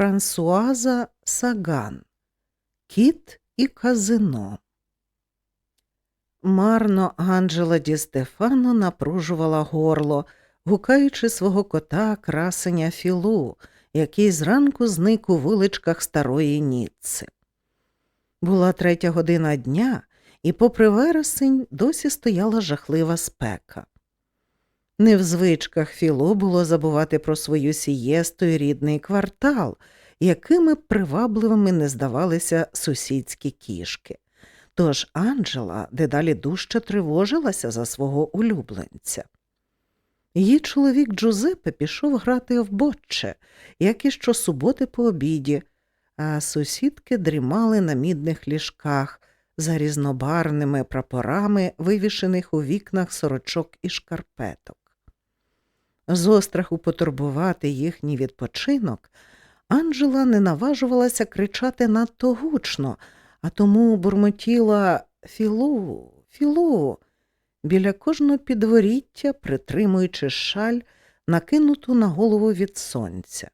Франсуаза Саган Кіт і казино. Марно Анджела Ді Стефано напружувала горло, гукаючи свого кота красеня Філу, який зранку зник у вуличках старої Ніцци. Була третя година дня, і, попри вересень, досі стояла жахлива спека. Не в звичках Філо було забувати про свою сієсту і рідний квартал, якими привабливими не здавалися сусідські кішки. Тож Анджела дедалі дужче тривожилася за свого улюбленця. Її чоловік Джузеппе пішов грати в бочче, як і щосуботи по обіді, а сусідки дрімали на мідних ліжках за різнобарними прапорами, вивішених у вікнах сорочок і шкарпеток. З остраху потурбувати їхній відпочинок, Анджела не наважувалася кричати надто гучно, а тому бурмотіла Філу, Філу, біля кожного підворіття, притримуючи шаль, накинуту на голову від сонця.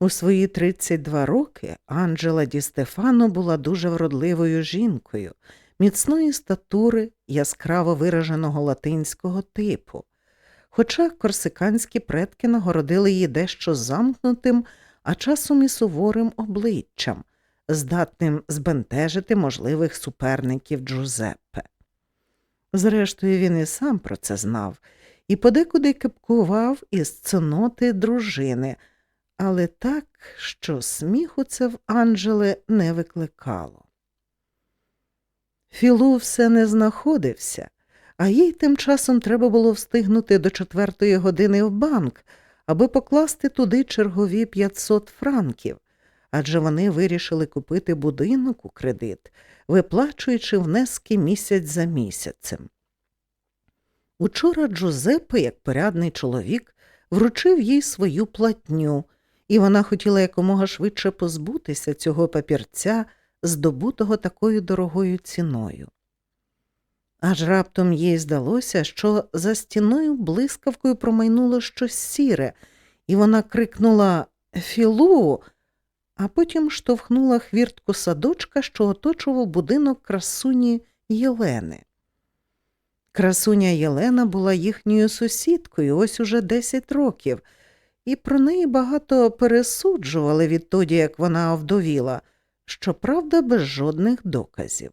У свої 32 роки Анджела Ді Стефано була дуже вродливою жінкою, міцної статури, яскраво вираженого латинського типу. Хоча корсиканські предки нагородили її дещо замкнутим, а часом і суворим обличчям, здатним збентежити можливих суперників Джузеппе. Зрештою, він і сам про це знав і подекуди кепкував із цноти дружини, але так, що сміху це в Анджеле не викликало. Філу все не знаходився, а їй тим часом треба було встигнути до четвертої години в банк, аби покласти туди чергові 500 франків, адже вони вирішили купити будинок у кредит, виплачуючи внески місяць за місяцем. Учора Джузеппе, як порядний чоловік, вручив їй свою платню, і вона хотіла якомога швидше позбутися цього папірця, здобутого такою дорогою ціною. Аж раптом їй здалося, що за стіною блискавкою промайнуло щось сіре, і вона крикнула Філу, а потім штовхнула хвіртку садочка, що оточував будинок красуні Єлени. Красуня Єлена була їхньою сусідкою ось уже 10 років, і про неї багато пересуджували відтоді, як вона овдовіла, щоправда, без жодних доказів.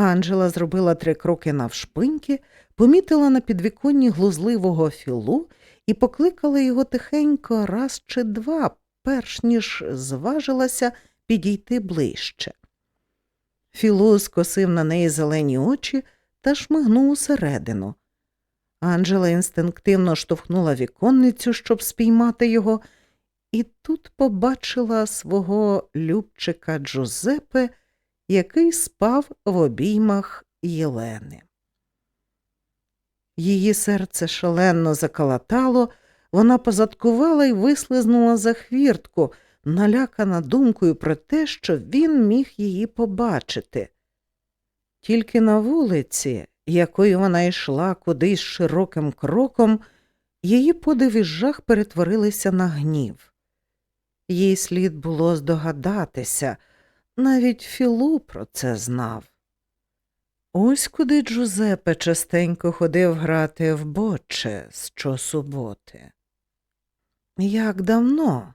Анджела зробила три кроки навшпиньки, помітила на підвіконні глузливого філу і покликала його тихенько раз чи два, перш ніж зважилася підійти ближче. Філу скосив на неї зелені очі та шмигнув усередину. Анджела інстинктивно штовхнула віконницю, щоб спіймати його, і тут побачила свого любчика Джузепе, який спав в обіймах Єлени. Її серце шалено закалатало, вона позадкувала і вислизнула за хвіртку, налякана думкою про те, що він міг її побачити. Тільки на вулиці, якою вона йшла кудись широким кроком, її подив жах перетворилися на гнів. Їй слід було здогадатися, навіть Філу про це знав. Ось куди Джузепе частенько ходив грати в боче щосуботи. Як давно?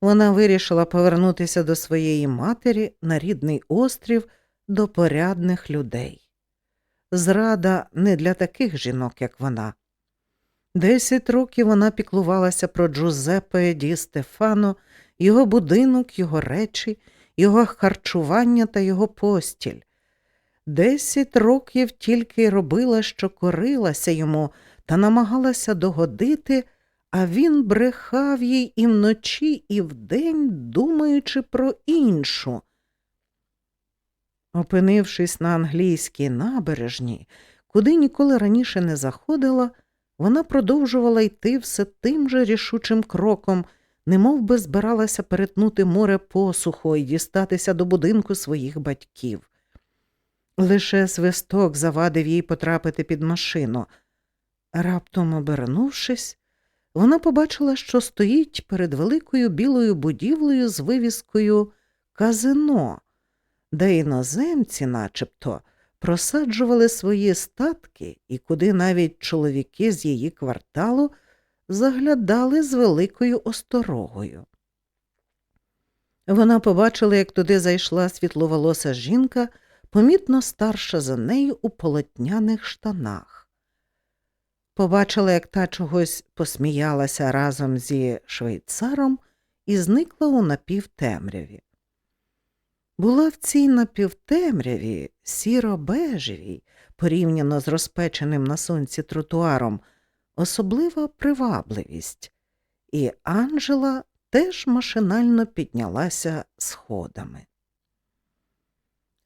Вона вирішила повернутися до своєї матері на рідний острів до порядних людей. Зрада не для таких жінок, як вона. Десять років вона піклувалася про Джузепе Ді Стефано, його будинок, його речі, його харчування та його постіль. Десять років тільки робила, що корилася йому, та намагалася догодити, а він брехав їй і вночі, і вдень, думаючи про іншу. Опинившись на англійській набережні, куди ніколи раніше не заходила, вона продовжувала йти все тим же рішучим кроком, немов би збиралася перетнути море посухо і дістатися до будинку своїх батьків. Лише свисток завадив їй потрапити під машину. Раптом обернувшись, вона побачила, що стоїть перед великою білою будівлею з вивіскою казино, де іноземці, начебто, просаджували свої статки і куди навіть чоловіки з її кварталу заглядали з великою осторогою. Вона побачила, як туди зайшла світловолоса жінка, помітно старша за нею у полотняних штанах. Побачила, як та чогось посміялася разом зі швейцаром і зникла у напівтемряві. Була в цій напівтемряві сіро-бежевій, порівняно з розпеченим на сонці тротуаром, особлива привабливість, і Анжела теж машинально піднялася сходами.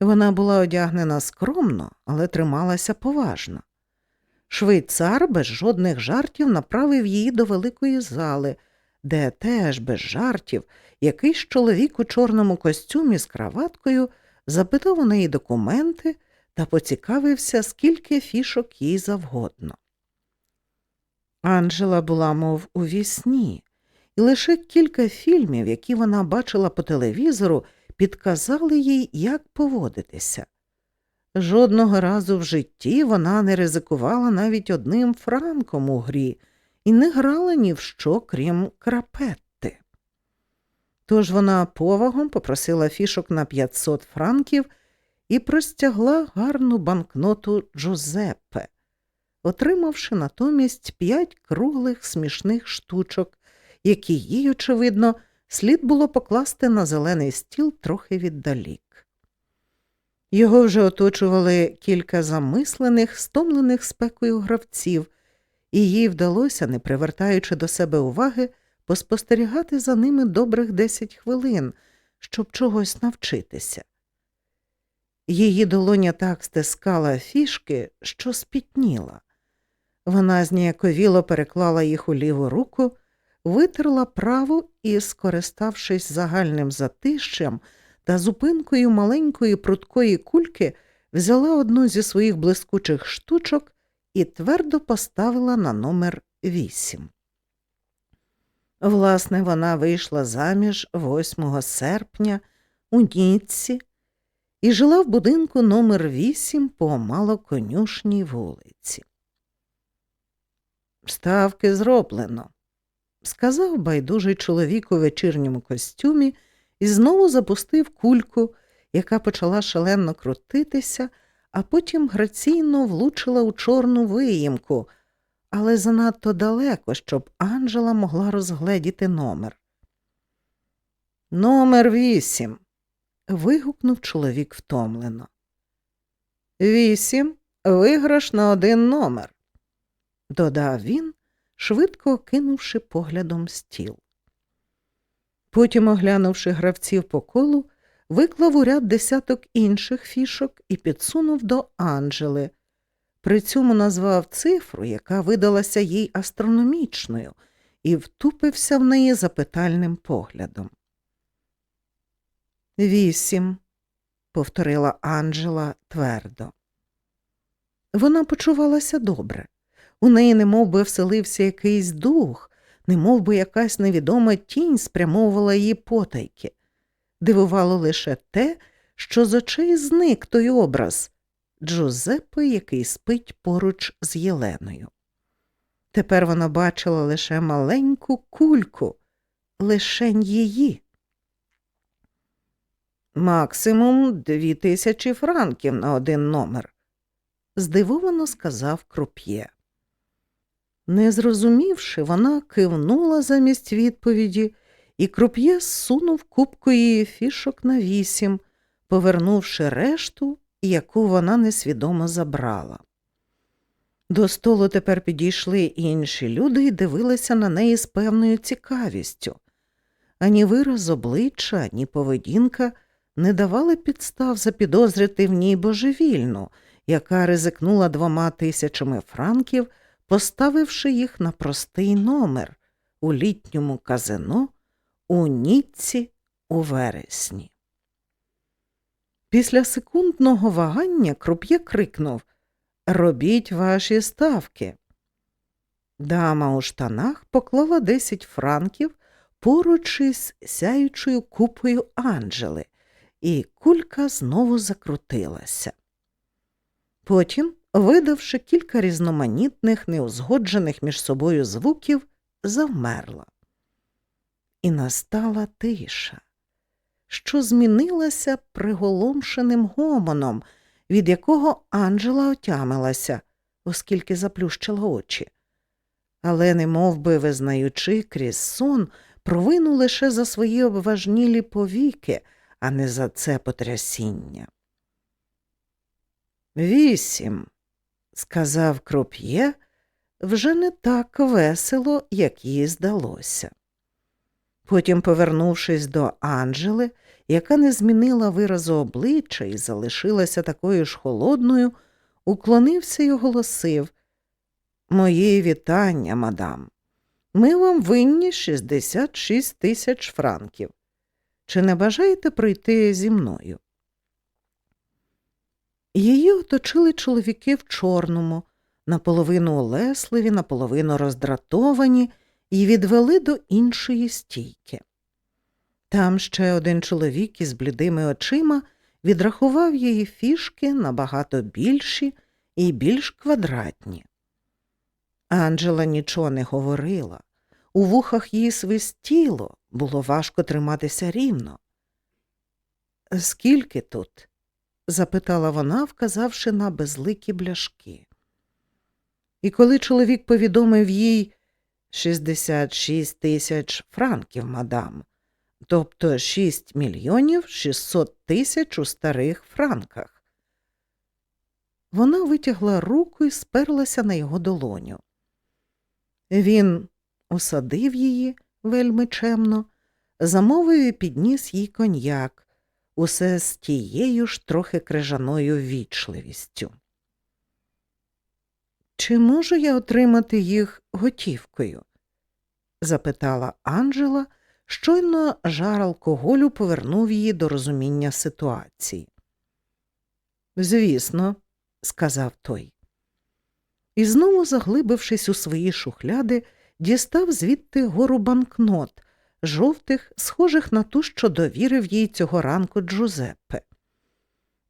Вона була одягнена скромно, але трималася поважно. Швейцар без жодних жартів направив її до великої зали, де теж без жартів якийсь чоловік у чорному костюмі з краваткою запитав у неї документи та поцікавився, скільки фішок їй завгодно. Анжела була, мов у вісні, і лише кілька фільмів, які вона бачила по телевізору, підказали їй, як поводитися. Жодного разу в житті вона не ризикувала навіть одним франком у грі і не грала ні в що, крім крапетти. Тож вона повагом попросила фішок на 500 франків і простягла гарну банкноту Джузеппе, отримавши натомість п'ять круглих смішних штучок, які їй, очевидно, слід було покласти на зелений стіл трохи віддалік. Його вже оточували кілька замислених, стомлених спекою гравців, і їй вдалося, не привертаючи до себе уваги, поспостерігати за ними добрих десять хвилин, щоб чогось навчитися. Її долоня так стискала фішки, що спітніла. Вона зніяковіло переклала їх у ліву руку, витерла праву і, скориставшись загальним затищем та зупинкою маленької пруткої кульки, взяла одну зі своїх блискучих штучок і твердо поставила на номер вісім. Власне, вона вийшла заміж 8 серпня у Ніцці і жила в будинку номер 8 по малоконюшній вулиці. Ставки зроблено, сказав байдужий чоловік у вечірньому костюмі і знову запустив кульку, яка почала шалено крутитися, а потім граційно влучила у чорну виїмку, але занадто далеко, щоб Анжела могла розгледіти номер. Номер вісім. вигукнув чоловік втомлено. Вісім виграш на один номер, додав він, швидко кинувши поглядом стіл. Потім, оглянувши гравців по колу, виклав у ряд десяток інших фішок і підсунув до Анджели. При цьому назвав цифру, яка видалася їй астрономічною, і втупився в неї запитальним поглядом. Вісім, повторила Анджела твердо. Вона почувалася добре. У неї немов би вселився якийсь дух, немов би якась невідома тінь спрямовувала її потайки. Дивувало лише те, що з очей зник той образ Джузеппе, який спить поруч з Єленою. Тепер вона бачила лише маленьку кульку, лишень її. Максимум дві тисячі франків на один номер, здивовано сказав круп'є. Не зрозумівши, вона кивнула замість відповіді, і круп'є сунув кубку її фішок на вісім, повернувши решту, яку вона несвідомо забрала. До столу тепер підійшли інші люди і дивилися на неї з певною цікавістю. Ані вираз обличчя, ні поведінка не давали підстав запідозрити в ній божевільну, яка ризикнула двома тисячами франків поставивши їх на простий номер у літньому казино у Ніцці у вересні. Після секундного вагання круп'є крикнув Робіть ваші ставки. Дама у штанах поклала 10 франків поруч із сяючою купою Анджели, і кулька знову закрутилася. Потім, видавши кілька різноманітних, неузгоджених між собою звуків, завмерла. І настала тиша, що змінилася приголомшеним гомоном, від якого Анджела отямилася, оскільки заплющила очі. Але, немов би визнаючи крізь сон, провину лише за свої обважнілі повіки, а не за це потрясіння. Вісім, сказав круп'є, вже не так весело, як їй здалося. Потім, повернувшись до Анджели, яка не змінила виразу обличчя і залишилася такою ж холодною, уклонився й оголосив Мої вітання, мадам. Ми вам винні 66 тисяч франків. Чи не бажаєте прийти зі мною? Її оточили чоловіки в чорному, наполовину олесливі, наполовину роздратовані, і відвели до іншої стійки. Там ще один чоловік із блідими очима відрахував її фішки набагато більші і більш квадратні. Анджела нічого не говорила. У вухах її свистіло, було важко триматися рівно. Скільки тут? Запитала вона, вказавши на безликі бляшки. І коли чоловік повідомив їй 66 тисяч франків, мадам, тобто 6 мільйонів 600 тисяч у старих франках. Вона витягла руку і сперлася на його долоню. Він осадив її вельми чемно, замовив і підніс їй коньяк, усе з тією ж трохи крижаною вічливістю. Чи можу я отримати їх готівкою? запитала Анджела, щойно жар алкоголю повернув її до розуміння ситуації. Звісно, сказав той. І знову, заглибившись у свої шухляди, дістав звідти гору банкнот, жовтих, схожих на ту, що довірив їй цього ранку Джузеппе.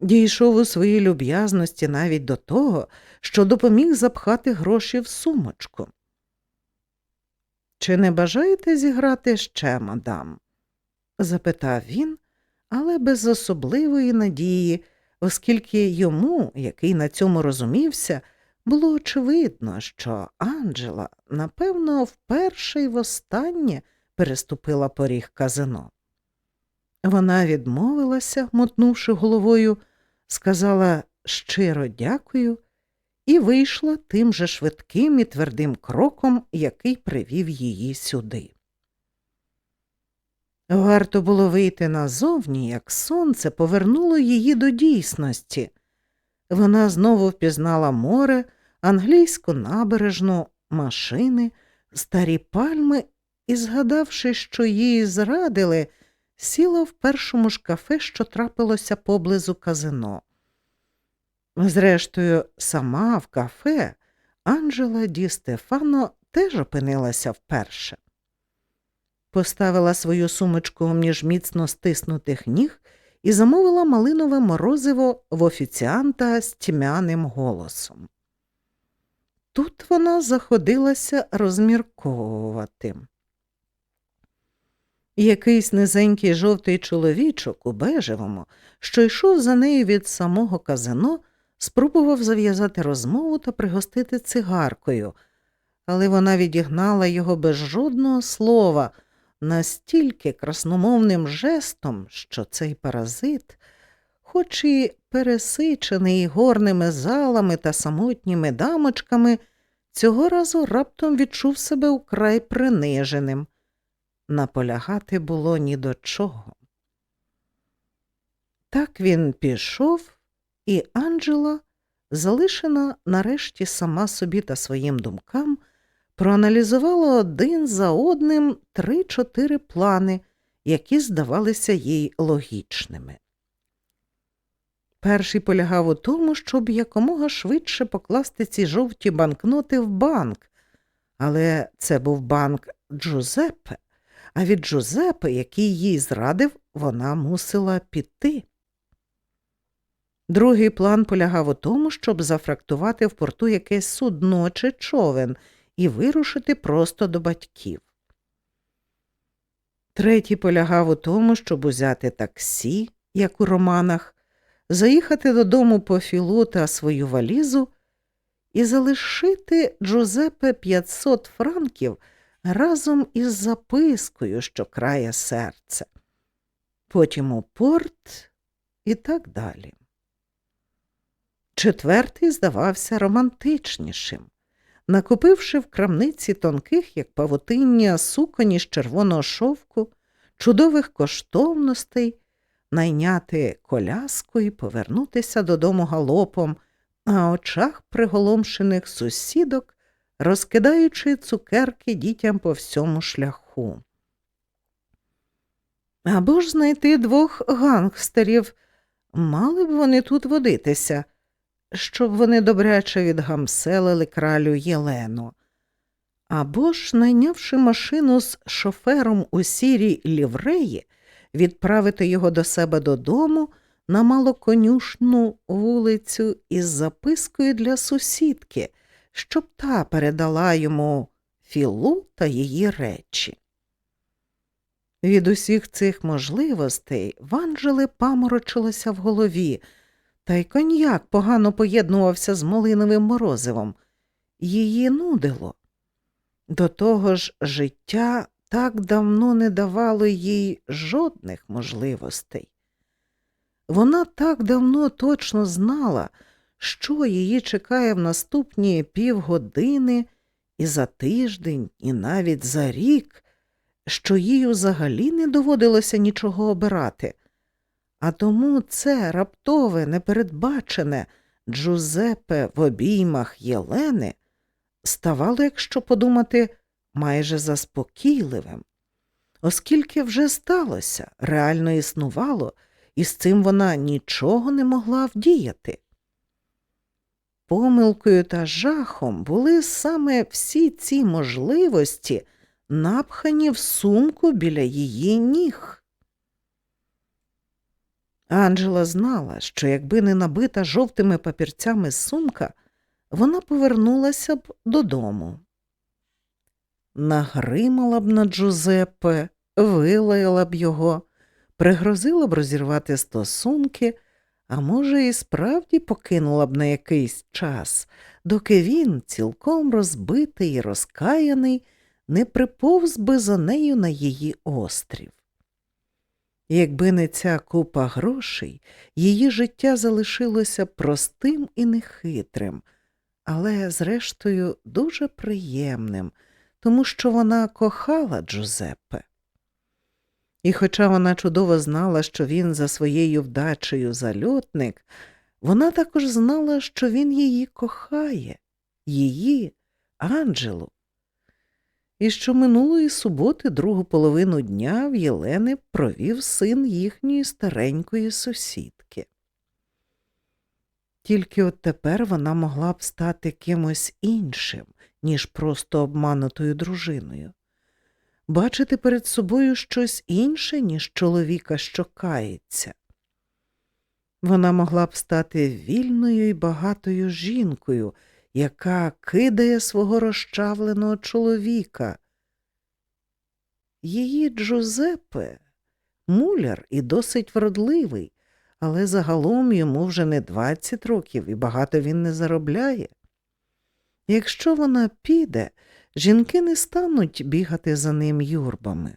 Дійшов у своїй люб'язності навіть до того, що допоміг запхати гроші в сумочку. Чи не бажаєте зіграти ще, мадам? запитав він, але без особливої надії, оскільки йому, який на цьому розумівся, було очевидно, що Анджела, напевно, вперше й востаннє переступила поріг казино. Вона відмовилася, мотнувши головою, сказала щиро дякую і вийшла тим же швидким і твердим кроком, який привів її сюди. Варто було вийти назовні, як сонце повернуло її до дійсності. Вона знову впізнала море, англійську набережну, машини, старі пальми і, згадавши, що її зрадили, сіла в першому ж кафе, що трапилося поблизу казино. Зрештою, сама в кафе Анджела Ді Стефано теж опинилася вперше. Поставила свою сумочку між міцно стиснутих ніг і замовила малинове морозиво в офіціанта з тьмяним голосом. Тут вона заходилася розмірковувати. Якийсь низенький жовтий чоловічок у бежевому, що йшов за нею від самого казино, спробував зав'язати розмову та пригостити цигаркою, але вона відігнала його без жодного слова, настільки красномовним жестом, що цей паразит, хоч і пересичений горними залами та самотніми дамочками, цього разу раптом відчув себе украй приниженим. Наполягати було ні до чого. Так він пішов, і Анджела, залишена нарешті сама собі та своїм думкам, проаналізувала один за одним три-чотири плани, які здавалися їй логічними. Перший полягав у тому, щоб якомога швидше покласти ці жовті банкноти в банк, Але це був банк Джузеппе, а від Джузеппе, який їй зрадив, вона мусила піти. Другий план полягав у тому, щоб зафрактувати в порту якесь судно чи човен і вирушити просто до батьків. Третій полягав у тому, щоб узяти таксі, як у романах, заїхати додому по філу та свою валізу і залишити Джузепе 500 франків разом із запискою, що крає серце, потім у порт і так далі. Четвертий здавався романтичнішим. Накупивши в крамниці тонких, як павутиння, суконі з червоного шовку, чудових коштовностей, найняти коляску і повернутися додому галопом, на очах приголомшених сусідок, розкидаючи цукерки дітям по всьому шляху. Або ж знайти двох гангстерів, мали б вони тут водитися щоб вони добряче відгамселили кралю Єлену. Або ж, найнявши машину з шофером у сірій лівреї, відправити його до себе додому на малоконюшну вулицю із запискою для сусідки, щоб та передала йому філу та її речі. Від усіх цих можливостей в Анджели паморочилося в голові, та й коньяк погано поєднувався з малиновим морозивом. Її нудило. До того ж, життя так давно не давало їй жодних можливостей. Вона так давно точно знала, що її чекає в наступні півгодини і за тиждень, і навіть за рік, що їй взагалі не доводилося нічого обирати. А тому це раптове, непередбачене Джузепе в обіймах Єлени ставало, якщо подумати, майже заспокійливим, оскільки вже сталося, реально існувало, і з цим вона нічого не могла вдіяти. Помилкою та жахом були саме всі ці можливості, напхані в сумку біля її ніг. Анджела знала, що якби не набита жовтими папірцями сумка, вона повернулася б додому. Нагримала б на Джузеппе, вилаяла б його, пригрозила б розірвати стосунки, а може, і справді покинула б на якийсь час, доки він, цілком розбитий і розкаяний, не приповз би за нею на її острів. Якби не ця купа грошей, її життя залишилося простим і нехитрим, але, зрештою, дуже приємним, тому що вона кохала Джузеппе. І хоча вона чудово знала, що він за своєю вдачею зальотник, вона також знала, що він її кохає, її, Анджелу, і що минулої суботи, другу половину дня в Єлени провів син їхньої старенької сусідки. Тільки от тепер вона могла б стати кимось іншим, ніж просто обманутою дружиною, бачити перед собою щось інше, ніж чоловіка, що кається. Вона могла б стати вільною і багатою жінкою, яка кидає свого розчавленого чоловіка. Її Джузеппе муляр і досить вродливий, але загалом йому вже не 20 років і багато він не заробляє. Якщо вона піде, жінки не стануть бігати за ним юрбами.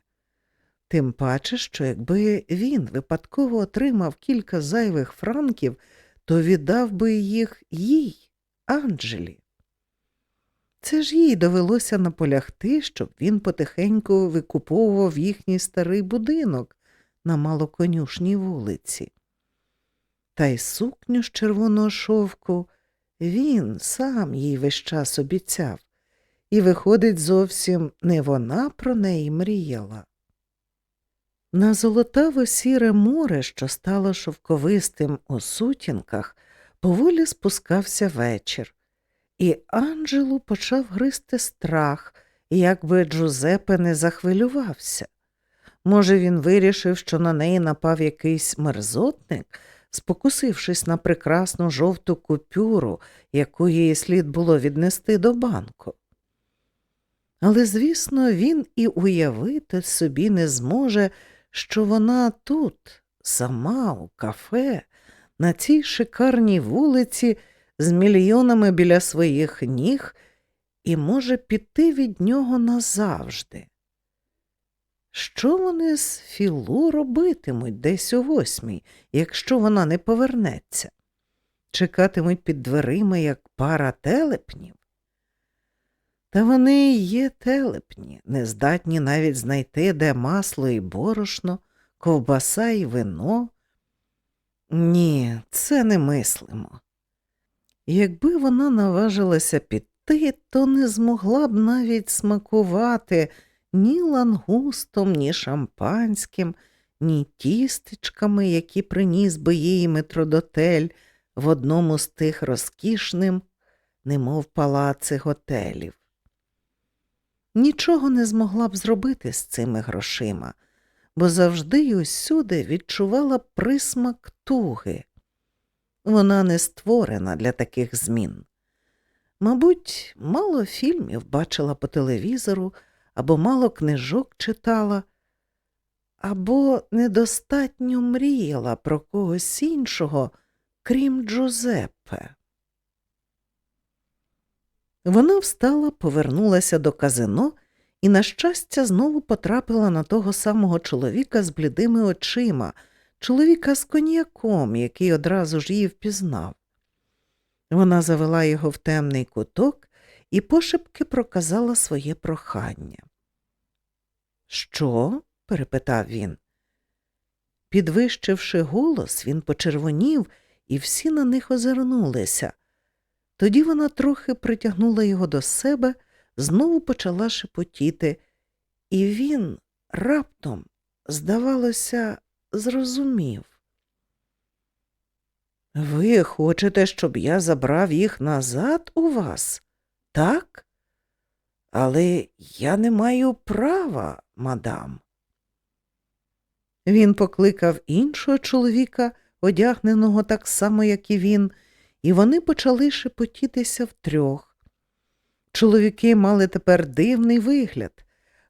Тим паче, що якби він випадково отримав кілька зайвих франків, то віддав би їх їй. Анджелі. Це ж їй довелося наполягти, щоб він потихеньку викуповував їхній старий будинок на малоконюшній вулиці. Та й сукню з червоного шовку він сам їй весь час обіцяв, і, виходить, зовсім не вона про неї мріяла. На золотаво сіре море, що стало шовковистим у сутінках, поволі спускався вечір, І Анджелу почав гризти страх, як би Джузепе не захвилювався. Може, він вирішив, що на неї напав якийсь мерзотник, спокусившись на прекрасну жовту купюру, яку їй слід було віднести до банку. Але, звісно, він і уявити собі не зможе, що вона тут, сама у кафе, на цій шикарній вулиці з мільйонами біля своїх ніг і може піти від нього назавжди. Що вони з Філу робитимуть десь у восьмій, якщо вона не повернеться? Чекатимуть під дверима, як пара телепнів? Та вони є телепні, не здатні навіть знайти, де масло і борошно, ковбаса і вино. Ні, це не мислимо. Якби вона наважилася піти, то не змогла б навіть смакувати ні лангустом, ні шампанським, ні тістечками, які приніс би їй метродотель в одному з тих розкішним, немов палаци готелів. Нічого не змогла б зробити з цими грошима, бо завжди й усюди відчувала присмак туги. Вона не створена для таких змін. Мабуть, мало фільмів бачила по телевізору, або мало книжок читала, або недостатньо мріяла про когось іншого, крім Джузеппе. Вона встала, повернулася до казино і, на щастя, знову потрапила на того самого чоловіка з блідими очима, чоловіка з коньяком, який одразу ж її впізнав. Вона завела його в темний куток і пошепки проказала своє прохання. Що? перепитав він. Підвищивши голос, він почервонів, і всі на них озирнулися. Тоді вона трохи притягнула його до себе, знову почала шепотіти, і він раптом, здавалося, зрозумів. Ви хочете, щоб я забрав їх назад у вас? Так? Але я не маю права, мадам. Він покликав іншого чоловіка, одягненого так само, як і він, і вони почали шепотітися втрьох. Чоловіки мали тепер дивний вигляд.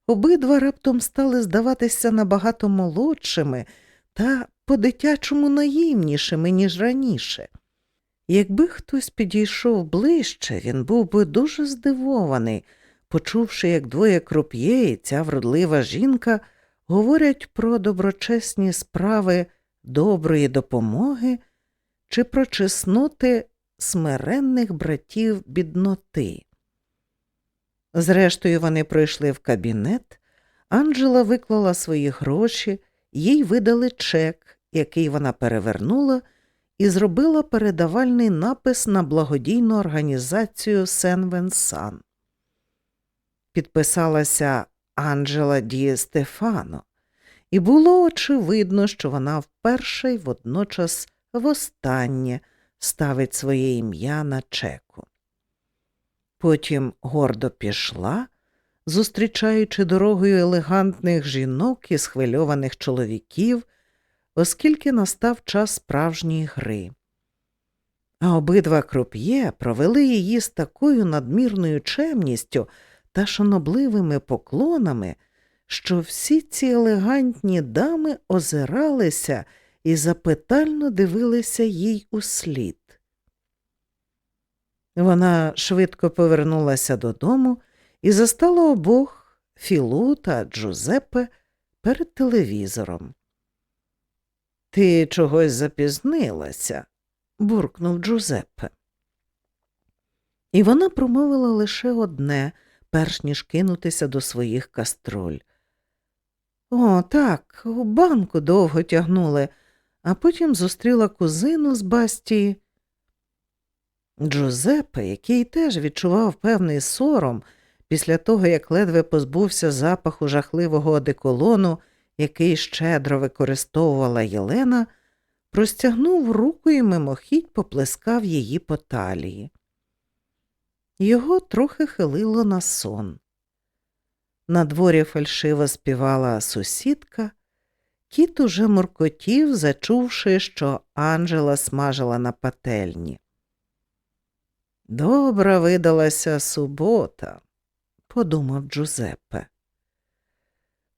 Обидва раптом стали здаватися набагато молодшими та по-дитячому наївнішими, ніж раніше. Якби хтось підійшов ближче, він був би дуже здивований, почувши, як двоє круп'є і ця вродлива жінка говорять про доброчесні справи доброї допомоги чи про чесноти смиренних братів бідноти. Зрештою, вони пройшли в кабінет, Анджела виклала свої гроші, їй видали чек, який вона перевернула, і зробила передавальний напис на благодійну організацію Сен Венсан. Підписалася Анджела Ді Стефано, і було очевидно, що вона вперше й водночас востаннє ставить своє ім'я на чеку. Потім гордо пішла, зустрічаючи дорогою елегантних жінок і схвильованих чоловіків, оскільки настав час справжньої гри. А обидва круп'є провели її з такою надмірною чемністю та шанобливими поклонами, що всі ці елегантні дами озиралися і запитально дивилися їй у слід. Вона швидко повернулася додому і застала обох Філу та Джузеппе перед телевізором. Ти чогось запізнилася, буркнув Джузеппе. І вона промовила лише одне, перш ніж кинутися до своїх кастроль. О, так, у банку довго тягнули, а потім зустріла кузину з Бастії. Джузеппе, який теж відчував певний сором після того, як ледве позбувся запаху жахливого одеколону, який щедро використовувала Єлена, простягнув руку і мимохідь поплескав її по талії. Його трохи хилило на сон. На дворі фальшиво співала сусідка. Кіт уже муркотів, зачувши, що Анжела смажила на пательні. Добра видалася субота, подумав Джузеппе.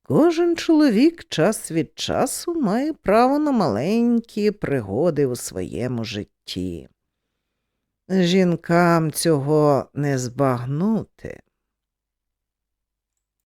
Кожен чоловік час від часу має право на маленькі пригоди у своєму житті. Жінкам цього не збагнути.